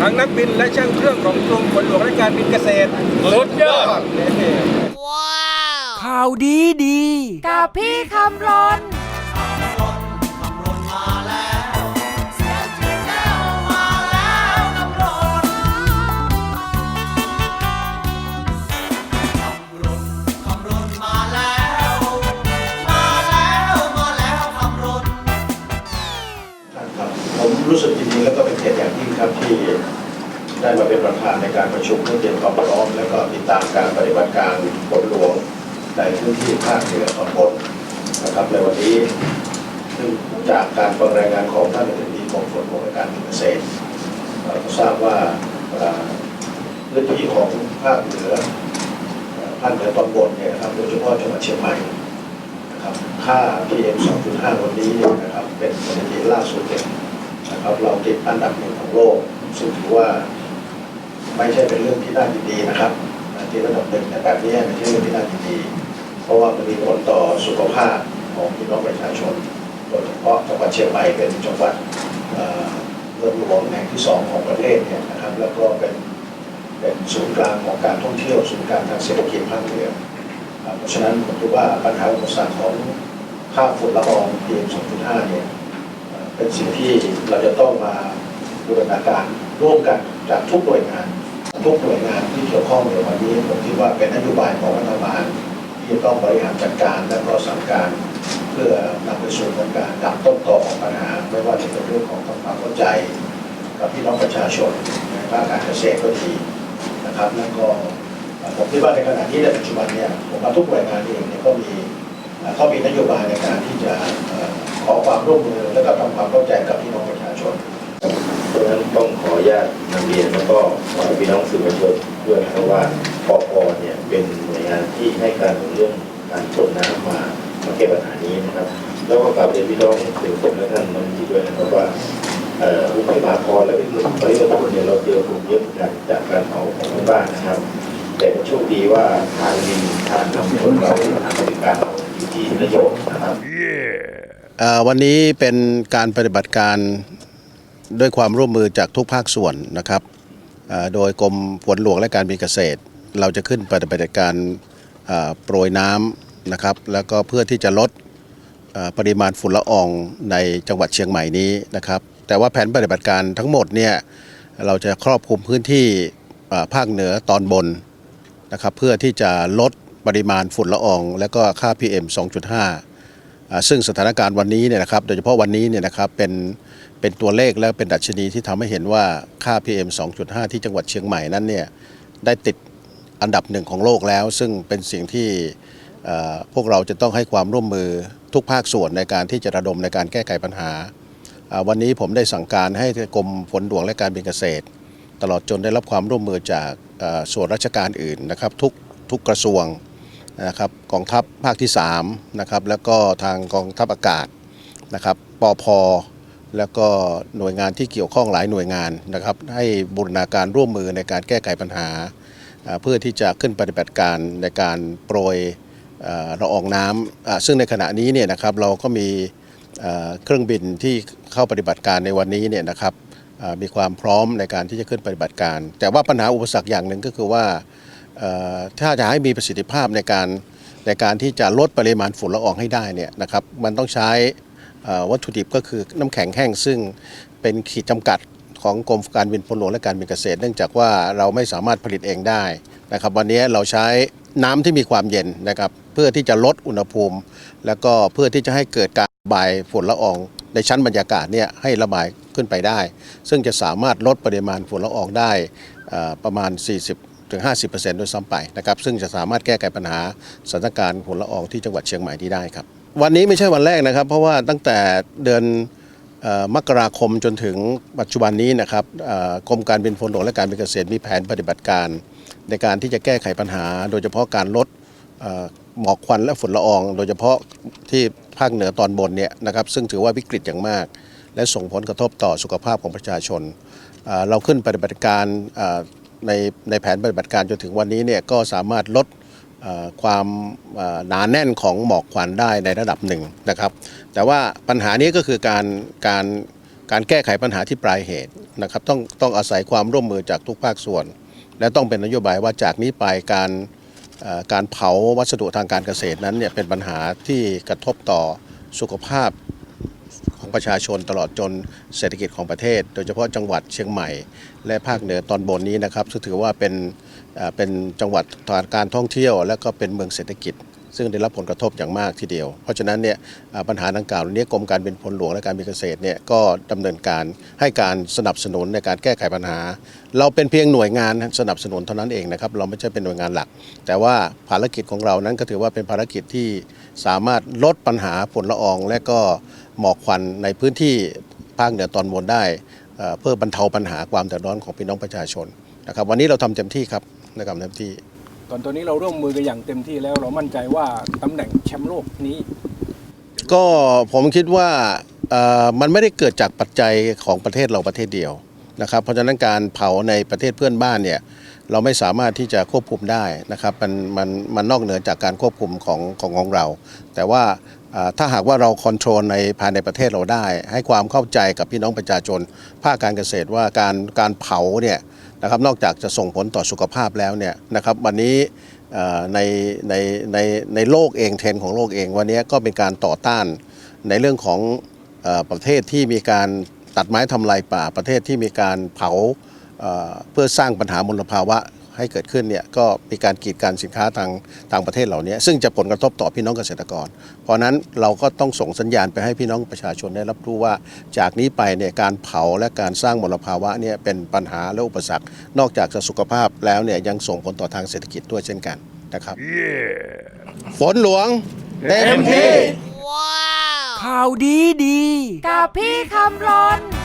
ทั้งนักบินและช่างเครื่องของกรมฝนหลวงและการบินเกษตรสุดยอดข่าวดีดี กับพี่คำรน ครับที่ได้มาเป็นประธานในการประชุมเพื่อเตรียมความพร้อม และก็ติดตามการปฏิบัติการฝนหลวงในพื้นที่ภาคเหนือตอนบนนะครับในวันนี้ซึ่งจากการฟังรายงานของท่านอธิบดีกรมฝนหลวงและการเกษตรเอ่อก็ทราบว่าเอ่อพื้นที่ของภาคเหนือภาคเหนือตอนบนเนี่ยนะครับโดยเฉพาะจังหวัดเชียงใหม่นะครับค่า PM 2.5 วันนี้เนี่ยนะครับเป็นสถิติล่าสุดเนี่ย นะครับ เราติดอันดับหนึ่งของโลก ซึ่งถือว่าไม่ใช่เป็นเรื่องที่น่ายินดีนะครับที่ระดับหนึ่งในแบบนี้ไม่ใช่เรื่องที่น่ายินดี เพราะว่ามันมีผลต่อสุขภาพของพี่น้องประชาชน โดยเฉพาะจังหวัดเชียงใหม่เป็นจังหวัดเอ่อเมืองหลวงแห่งที่สองของประเทศเนี่ยนะครับ แล้วก็เป็นเป็นศูนย์กลางของการท่องเที่ยวศูนย์กลางทางเศรษฐกิจภาคเหนือเพราะฉะนั้นผมคิดว่าปัญหาอุปสรรคของค่าฝุ่นละออง PM 2.5เนี่ย เป็นสิ่งที่เราจะต้องมาบูรณาการร่วมกันจากทุกหน่วยงาน ทุกหน่วยงานที่เกี่ยวข้องในวันนี้ผมคิดว่าเป็นนโยบายของรัฐบาลที่จะต้องบริหารจัดการและก็สั่งการเพื่อนำไปสู่การดับต้นตอของปัญหา ไม่ว่าจะเป็นเรื่องของความเข้าใจกับพี่น้องประชาชนในภาคการเกษตรก็ดีนะครับแล้วก็ผมคิดว่าในขณะนี้ในปัจจุบันเนี่ยผมว่าทุกหน่วยงานเองเนี่ยก็มีเอ่อเขามีนโยบายในการที่จะ อ่อขอความร่วมมือและก็ทำความเข้าใจกับพี่น้องประชาชนเพราะฉะนั้นต้องขออนุญาตนำเรียนแล้วก็ขอให้พี่น้องสื่อมวลชนด้วยนะครับว่าปอพเนี่ยเป็นหน่วยงานที่ให้การเรื่องการส่งน้ำมามาแก้ปัญหานี้นะครับ แล้วก็กลับเรียนพี่น้องสื่อมวลชนและท่านน้องดีด้วยนะครับว่าเอ่อกรุงเทพมหานครและปริมณฑลเนี่ยเราเจอกลุ่มเยอะเหมือนกันจากการเผาของบ้านนะครับ แต่โชคดีว่าทางดินทางน้ำฝนเราทางบริการเราอยู่ที่ระยองนะครับเอ่อ วันนี้เป็นการปฏิบัติการด้วยความร่วมมือจากทุกภาคส่วนนะครับ โดยกรมฝนหลวงและการบินเกษตร เราจะขึ้นปฏิบัติการโปรยน้ำนะครับ แล้วก็เพื่อที่จะลดปริมาณฝุ่นละอองในจังหวัดเชียงใหม่นี้นะครับ แต่ว่าแผนปฏิบัติการทั้งหมดเนี่ยเราจะครอบคลุมพื้นที่ภาคเหนือตอนบนนะครับ เพื่อที่จะลดปริมาณฝุ่นละออง และก็ค่า PM 2.5อ่า ซึ่งสถานการณ์วันนี้เนี่ยนะครับโดยเฉพาะวันนี้เนี่ยนะครับเป็นเป็นตัวเลขและเป็นดัชนีที่ทำให้เห็นว่าค่า PM 2.5 ที่จังหวัดเชียงใหม่นั้นเนี่ยได้ติดอันดับหนึ่งของโลกแล้ว ซึ่งเป็นสิ่งที่พวกเราจะต้องให้ความร่วมมือทุกภาคส่วนในการที่จะระดมในการแก้ไขปัญหา วันนี้ผมได้สั่งการให้กรมฝนหลวงและการบินเกษตร ตลอดจนได้รับความร่วมมือจากส่วนราชการอื่นนะครับทุกทุกกระทรวง นะครับกองทัพภาคที่3นะครับแล้วก็ทางกองทัพอากาศนะครับปอพแล้วก็หน่วยงานที่เกี่ยวข้องหลายหน่วยงานนะครับ ให้บูรณาการร่วมมือในการแก้ไขปัญหา เพื่อที่จะขึ้นปฏิบัติการในการโปรยเอ่อละอองน้ำซึ่งในขณะนี้เนี่ยนะครับเราก็มีเครื่องบินที่เข้าปฏิบัติการในวันนี้เนี่ยนะครับมีความพร้อมในการที่จะขึ้นปฏิบัติการ แต่ว่าปัญหาอุปสรรคอย่างหนึ่งก็คือว่า ถ้าจะให้มีประสิทธิภาพในการในการที่จะลดปริมาณฝุ่นละอองให้ได้เนี่ยนะครับมันต้องใช้วัตถุดิบก็คือน้ำแข็งแห้ง ซึ่งเป็นขีดจำกัดของกรมการบินพลหลวงและการบินเกษตร เนื่องจากว่าเราไม่สามารถผลิตเองได้นะครับวันนี้เราใช้น้ำที่มีความเย็นนะครับเพื่อที่จะลดอุณหภูมิ แล้วก็เพื่อที่จะให้เกิดการระบายฝุ่นละออง ในชั้นบรรยากาศเนี่ยให้ระบายขึ้นไปได้ ซึ่งจะสามารถลดปริมาณฝุ่นละอองได้ประมาณ 40 ถึง 50%ด้วยซ้ำไปนะครับซึ่งจะสามารถแก้ไขปัญหาสถานการณ์ฝุ่นละอองที่จังหวัดเชียงใหม่นี้ได้ครับ วันนี้ไม่ใช่วันแรกนะครับ เพราะว่าตั้งแต่เดือนมกราคมจนถึงปัจจุบันนี้นะครับกรมการบินพลหลวงและการบินเกษตรมีแผนปฏิบัติการ ในการที่จะแก้ไขปัญหา โดยเฉพาะการลดหมอกควันและฝุ่นละออง โดยเฉพาะที่ภาคเหนือตอนบนเนี่ยนะครับซึ่งถือว่าวิกฤตอย่างมาก และส่งผลกระทบต่อสุขภาพของประชาชน เราขึ้นปฏิบัติการ ในในแผนปฏิบัติการจนถึงวันนี้เนี่ยก็สามารถลดความหนาแน่นของหมอกควันได้ในระดับหนึ่งนะครับ แต่ว่าปัญหานี้ก็คือการการการแก้ไขปัญหาที่ปลายเหตุนะครับต้องต้องอาศัยความร่วมมือจากทุกภาคส่วน และต้องเป็นนโยบายว่าจากนี้ไปการการเผาวัสดุทางการเกษตรนั้นเนี่ยเป็นปัญหาที่กระทบต่อสุขภาพ ของประชาชนตลอดจนเศรษฐกิจของประเทศ โดยเฉพาะจังหวัดเชียงใหม่ และภาคเหนือตอนบนนี้นะครับซึ่งถือว่าเป็นเป็นจังหวัดการท่องเที่ยว และก็เป็นเมืองเศรษฐกิจ ซึ่งได้รับผลกระทบอย่างมากทีเดียว เพราะฉะนั้นเนี่ยปัญหาดังกล่าวนี้กรมการบินพลหลวงและการบินเกษตรเนี่ยก็ดำเนินการให้การสนับสนุนในการแก้ไขปัญหา เราเป็นเพียงหน่วยงานสนับสนุนเท่านั้นเองนะครับเราไม่ใช่เป็นหน่วยงานหลัก แต่ว่าภารกิจของเรานั้นก็ถือว่าเป็นภารกิจที่สามารถลดปัญหาฝุ่นละออง และก็ หมอกควันในพื้นที่ภาคเหนือตอนบนได้เอ่อเพื่อบรรเทาปัญหาความเดือดร้อนของพี่น้องประชาชนนะครับวันนี้เราทำเต็มที่ครับนะครับเต็มที่ตอนตัวนี้เราร่วมมือกันอย่างเต็มที่แล้วเรามั่นใจว่าตำแหน่งแชมป์โลกนี้ ก็ผมคิดว่าเอ่อมันไม่ได้เกิดจากปัจจัยของประเทศเราประเทศเดียวนะครับ เพราะฉะนั้นการเผาในประเทศเพื่อนบ้านเนี่ยเราไม่สามารถที่จะควบคุมได้นะครับมันมันมันนอกเหนือจากการควบคุมของของของเรา แต่ว่าเอ่อ ถ้าหากว่าเราคอนโทรลในภายในประเทศเราได้ ให้ความเข้าใจกับพี่น้องประชาชน ภาคการเกษตรว่าการการเผาเนี่ยนะครับนอกจากจะส่งผลต่อสุขภาพแล้วเนี่ยนะครับวันนี้ในในในในโลกเองเทรนของโลกเอง วันนี้ก็เป็นการต่อต้านในเรื่องของอประเทศที่มีการตัดไม้ทำลายป่าประเทศที่มีการเผาเอ่อเพื่อสร้างปัญหามลภาวะ ให้เกิดขึ้นเนี่ยก็มีการกีดกันสินค้าทางต่างประเทศเหล่านี้ซึ่งจะผลกระทบต่อพี่น้องเกษตรกร เพราะฉะนั้นเราก็ต้องส่งสัญญาณไปให้พี่น้องประชาชนได้รับรู้ว่า จากนี้ไปเนี่ยการเผาและการสร้างมลภาวะเนี่ยเป็นปัญหาและอุปสรรค นอกจากจะสุขภาพแล้วเนี่ยยังส่งผลต่อทางเศรษฐกิจด้วยเช่นกันนะครับฝนหลวงเต็มที่ข่าวดีดี กับพี่คำรนขอบคุณ